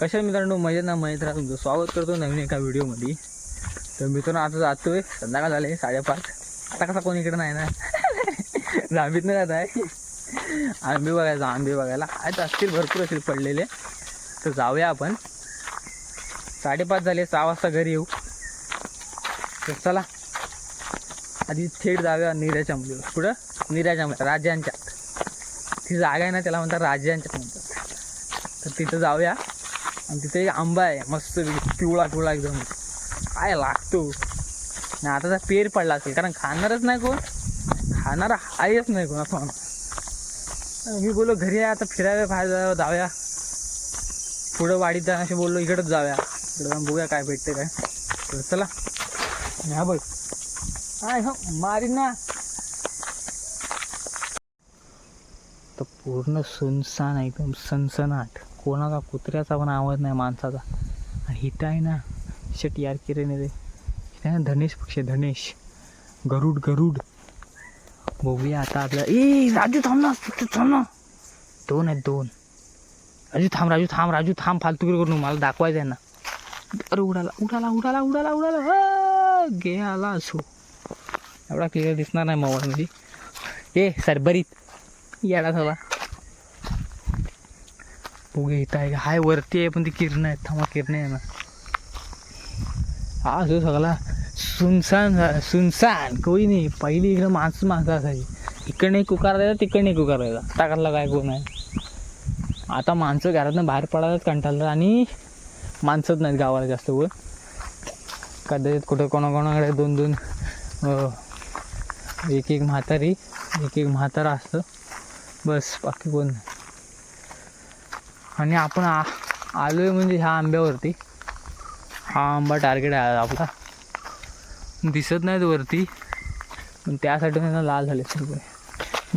कशा मित्रांनो? मजेत ना मजेत राहा. तुमचं स्वागत करतो नवीन एका व्हिडिओमध्ये. तर मित्रांनो आता जातो आहे संध्याकाळ झाले साडेपाच. आता कसा कोण इकडे नाही ना? जांबीत नाही जात आहे. आंबे बघायचा आंबे बघायला. आज असतील भरपूर असतील पडलेले. तर जाऊया आपण. साडेपाच झाले सहा वाजता घरी येऊ. तर चला. आधी थेट जाऊया निऱ्याच्या मुली कुठं? निऱ्याच्या मुली राज्यांच्या. ती जागा आहे ना त्याला म्हणतात राज्यांच्या. म्हणतात तर तिथं जाऊया. आणि तिथे एक आंबा आहे मस्त पिवळा पिवळा एकदम. काय लागतो? आणि आता तर पेर पडला असेल कारण खाणारच नाही कोण. खाणारा आहेच नाही कोण असं मी बोललो घरी आहे आता फिरायला बाहेर जाऊया जाऊया. पुढं वाडीत जाणं असे बोललो इकडंच जाऊया. इकडं जाऊन बघूया काय भेटते काय. तर चला. ह्या बघ. हाय हो मारीन ना. तर पूर्ण सुनसान एकदम सनसनाट. कोणाचा कुत्र्याचा पण आवाज नाही माणसाचा. आणि हिथं आहे ना शट यार किरेने रे हिथं आहे ना धनेश पक्षी धनेश. गरुड गरुड. बघूया आता आपल्या ए राजू थांब ना थांब ना. दोन आहेत दोन. राजू थांब राजू थांब राजू थांब फालतू करू मला दाखवायचं आहे ना. अरे उडाला उडाला उडाला उडाला उडाला. गे आला असो. एवढा क्लिअर दिसणार नाही मोबाईलमध्ये ए सरबरीत. याला थोडा पुगे इथं आहे. का हाय वरती आहे पण ती किरण आहेत. थांबा किरण आहे ना हा असं सगळा सुनसान सुनसान. कोणी नाही. पहिली इकडं माणसं माणसं असायची. इकडनं कुकार द्यायचा तिकडनं कुकार द्यायचा. टाकायला काय कोण आहे? आता माणसं घरातनं बाहेर पडायलाच कंटाळतात आणि माणसंच नाहीत गावाला जास्त वर कदाचित कुठं कोणाकोणाकडे दोन दोन एक एक म्हातारी एक एक म्हातारा असतं बस बाकी कोण नाही. आणि आपण आ आलो आहे म्हणजे ह्या आंब्यावरती. हा आंबा टार्गेट आहे आपला. दिसत नाहीत वरती. पण त्यासाठी त्यांना लाल झाले सगळे.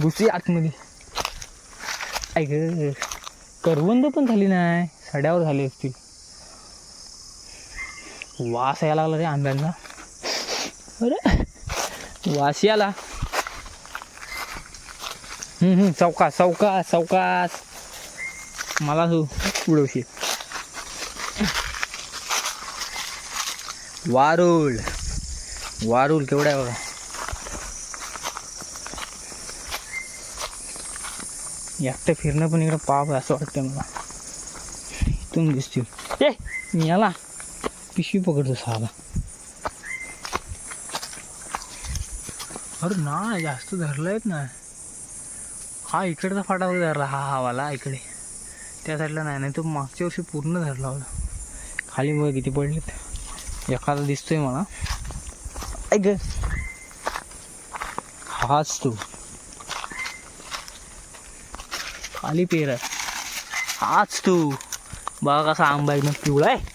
घुसी आतमध्ये. ऐक करवंद पण झाली नाही. सड्यावर झाली असती. वास यायला लागला रे आंब्यांचा अरे वास याला चौका चौकास चौकास चौकास. मला तू उडवशील. वारुळ. वारुळ केवढा आहे बघा. एकटं फिरणं पण इकडं पाप आहे असं वाटतं मला. इथून दिसतील. ए मी याला पिशवी पकडतो साला. अरे ना जास्त धरलंयत ना. हा इकडचा फाटा वगैरे धरला हा हा वाला इकडे. त्या साईडला नाही नाही तो मागच्या वर्षी पूर्ण धरला होता खाली मुळे किती पडलेत? एखादा दिसतोय मला. ऐक हाच तू. खाली पेर. आहे हाच तू. बघा कसा आंबा एकदम पिवळा आहे.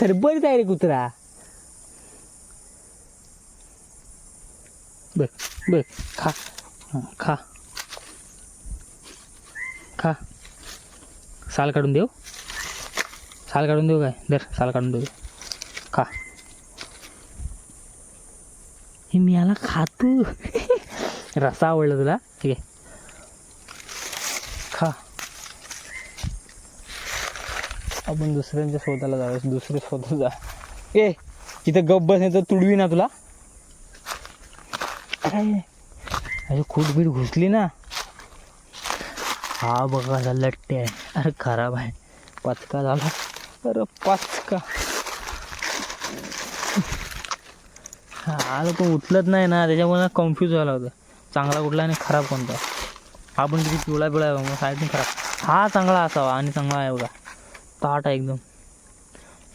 तरी बरी आहे रे कुत्रा. बघ बघ. खा. खा. खा. साल काढून देऊ? साल काढून देऊ काय? दर साल काढून देऊ खा. हे मी याला खातो. रसा आवडला तुला? ठीक आहे. खा. आपण दुसऱ्यांच्या शोधाला जाऊया. दुसरे स्वतः जा. ए इथं गप्प बसण्याचं नाही तर तुडवी ना तुला. अरे अरे खूट बीट घुसली ना. हा बघा लट्टे. आहे अरे खराब आहे. पचका झाला. अरे पचका. हा पण उचलत नाही ना त्याच्यामुळे कन्फ्यूज व्हायला होता. चांगला कुठला आणि खराब कोणता? हा पण किती पिवळा पिवळा आहे मग साईडने खराब. हा चांगला असावा आणि चांगला आहे बघा. ताट आहे एकदम.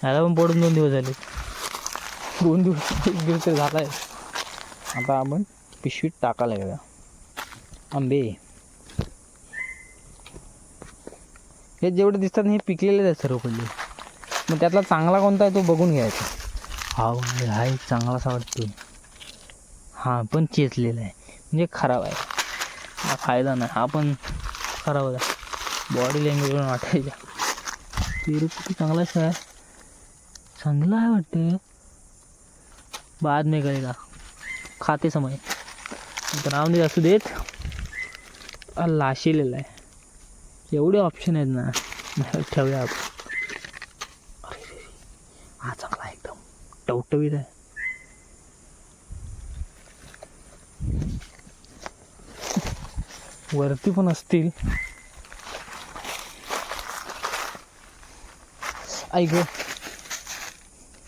ह्याला पण पडून दोन दिवस झाले. दोन दिवस एक दिवस झाला आहे आता आपण पिशवीत टाकायला घेऊया आंबे. हे जेवढे दिसतात हे पिकलेलेच आहेत सर्व पडले मग त्यातला चांगला कोणता आहे तो बघून घ्यायचा. हा म्हणजे हा एक चांगलासा वाटतो हा पण चेचलेला आहे. म्हणजे खराब आहे. हा फायदा नाही हा पण खराब आहे. बॉडी लँग्वेजवरून वाटायचा. पेरू किती चांगलाच आहे चांगला आहे वाटतं. बाद में कळेगा खाते समय. नाही असू देत. लाशिलेला आहे एवढे ऑप्शन आहेत ना ठेवूया आपण अरे रे हा चांगला एकदम. टवटवीत आहे. वरती पण असतील. ऐक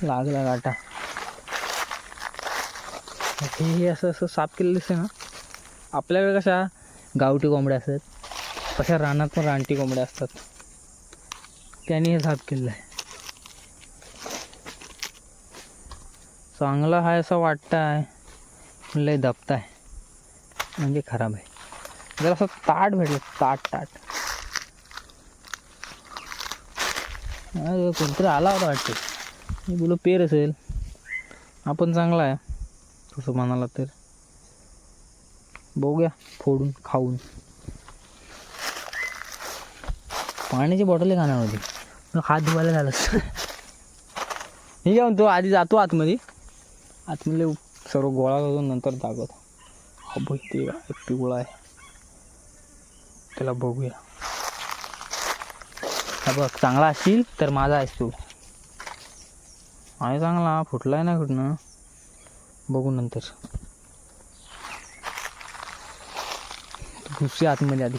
लागला गाटा हे असं असं साफ केलेलं दिसते ना. आपल्याकडे कशा गावठी कोंबड्या असतात. अशा रानात पण रानटी कोंबड्या असतात. त्याने हे साफ केलेलं आहे चांगला आहे असं वाटतं आहे लय दबता आहे म्हणजे खराब आहे. जर असं ताट भेटलं ताट ताट. कोणतरी आला होता वाटते. मी बोलो पेर असेल. आपण चांगला आहे. तसं म्हणाला तर. बघूया फोडून खाऊन. पाण्याची बॉटल आहे कानामध्ये पण हात धुवायला झालं. मी काय म्हणतो आधी जातो आतमध्ये. आतमध्ये सर्व गोळा करतो नंतर दाखवतो. बघ ते एक पिवळा आहे. त्याला बघूया. हा बघ चांगला असशील तर माझा आहेस तू. आहे चांगला फुटलाय ना कुठनं? बघू नंतर. घुसते आतमध्ये आधी.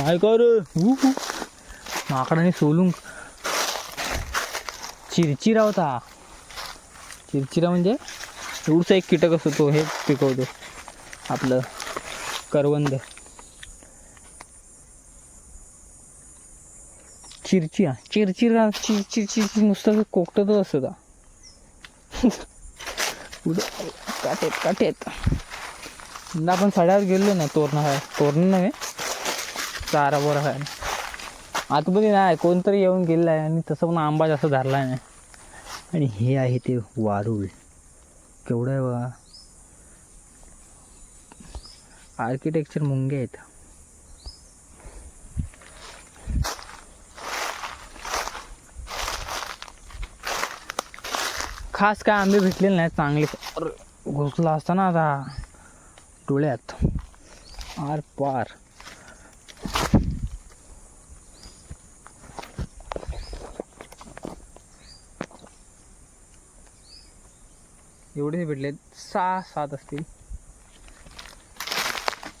काय कर। माकडाने सोलून चिरचिरा होता. चिरचिरा म्हणजे एवढसा एक कीटक असतो तो हे पिकवतो आपलं करवंद. चिरचिरा चिरचिरा चिर चिर नुसतं कोकटतच असतं का पुढं काटेत काटेत. आपण सड्यावर गेलो ना तोरणा आहे तोरण नव्हे? चारा बरं आहे आतमध्ये नाही कोणतरी येऊन गेलेलं आहे आणि तसं पण आंबा जास्त धरला नाही आणि हे आहे ते वारुळ. केवढं आहे बघा आर्किटेक्चर मुंगे आहेत. खास काय आंबे भेटलेले नाही चांगले. घुसला असताना आता. डोळ्यात. आर पार. एवढे भेटलेत. सहा सात असतील.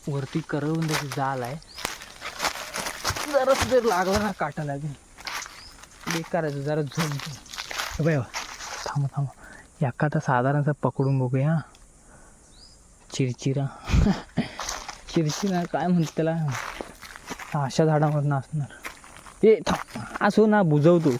वरती करवून त्याची जाल आहे. जरा जर लागला ना काटा लागेल बेकारायचं जरा झोप बाय थांब थांब. एखादा साधारणसा पकडून बघूया. चिरचिरा. चिरचिरा काय म्हणते त्याला? अशा झाडामधनं असणार. ए थांब. असो ना बुजवतो.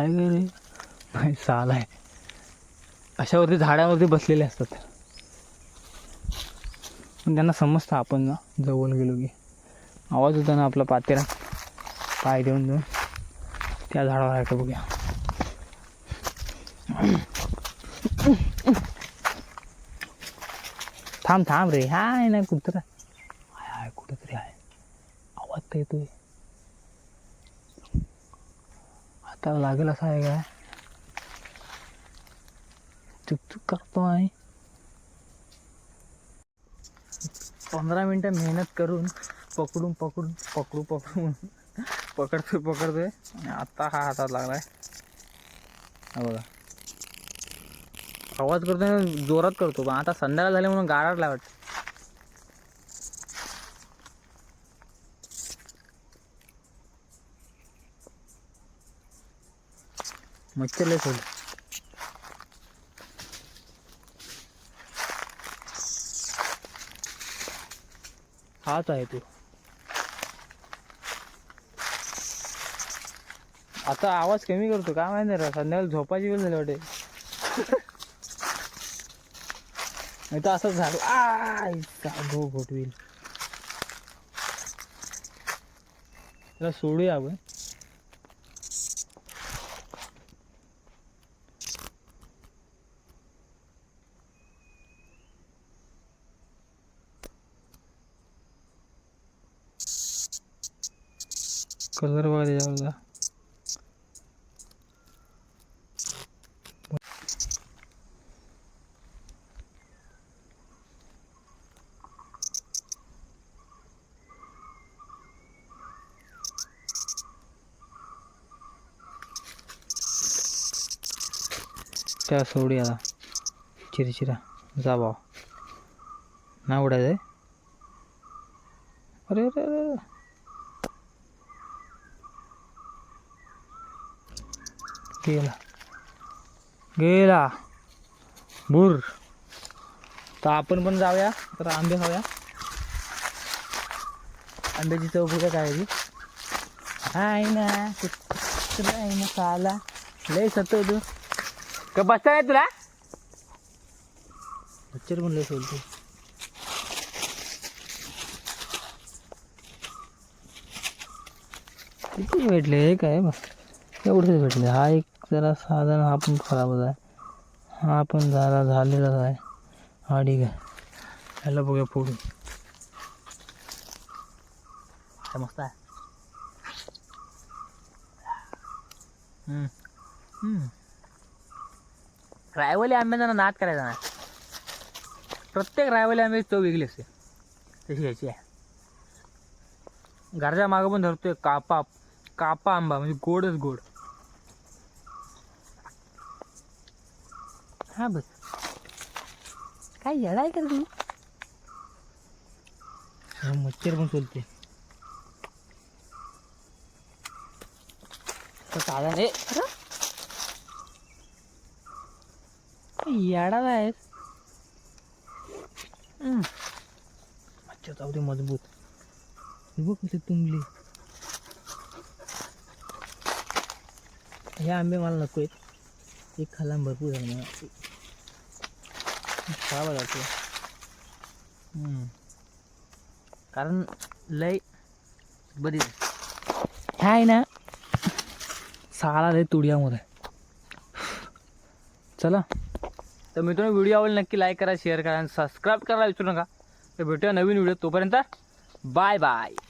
काय रे. नाही साल आहे. अशावरती झाडावरती बसलेले असतात. पण त्यांना समजतं आपण ना जवळ गेलो की. आवाज होता ना आपला पातेरा पाय देऊन देऊन. त्या झाडावर आहे का बघूया. थांब थांब रे. हाय ना कुत्रा हाय हाय कुठंतरी आहे. आवाज तर येतोय. आता लागेल असा आहे काय? चुकचुक करतो आहे पंधरा मिनटं मेहनत करून पकडून पकडून पकडू पकडून पकडतोय पकडतोय. आणि आत्ता हा हातात लागलाय. आहे बघा. आवाज करतोय जोरात करतो. पण आता संध्याकाळ झाले म्हणून गाराडला वाटतं. मच्छर लय सोड हाच आहे तो. आता आवाज कमी करतो काय माहिती रे संध्याकाळी झोपाची वेळ झाली वाटे नाही तर असंच झालं. आय घो घोटवील त्याला सोडूया आपण. கலர் வாரியாகுதா கேஸ் ஓடியாதா சரி சரி ஜாவா நான் விடாது அரே அரே அரே गेला. गेला. बुर तर आपण पण जाऊया. तर आंबे खाऊया. आंब्याची चव बघा काय ती. आहे ना. आहे ना साला? लय सत तू. का बसता नाही तुला? पिक्चर पण लय सोडतो. किती भेटले हे काय? मग एवढेच भेटले. हा एक जरा साधारण हा पण खराबच आहे. हा पण जरा झालेलाच आहे. हा ठीक आहे. ह्याला बघूया फोडून हा मस्त आहे. रायवली आंब्याचा नाद करायचा ना प्रत्येक रायवली आंब्याची चव वेगळी असते. तशी घ्यायची आहे. घरच्या मागं पण धरतोय कापा कापा आंबा म्हणजे गोडच गोड. हा बस काय येडा आहे का रे तू हा, मच्छर पण सोलते. तर साधा रे. येडा आहे मच्छर जाऊ दे मजबूत. बघ कसे तुंबले हे आंबे मला नको आहेत एक खाला भरपूर झाले मला खराब जातो कारण लय बरी ह्या आहे ना साला लय तुडियामध्ये चला तर मित्रांनो व्हिडिओ आवडला नक्की लाईक करा शेअर करा आणि सबस्क्राईब करायला विसरू नका तर भेटूया नवीन व्हिडिओ तोपर्यंत बाय बाय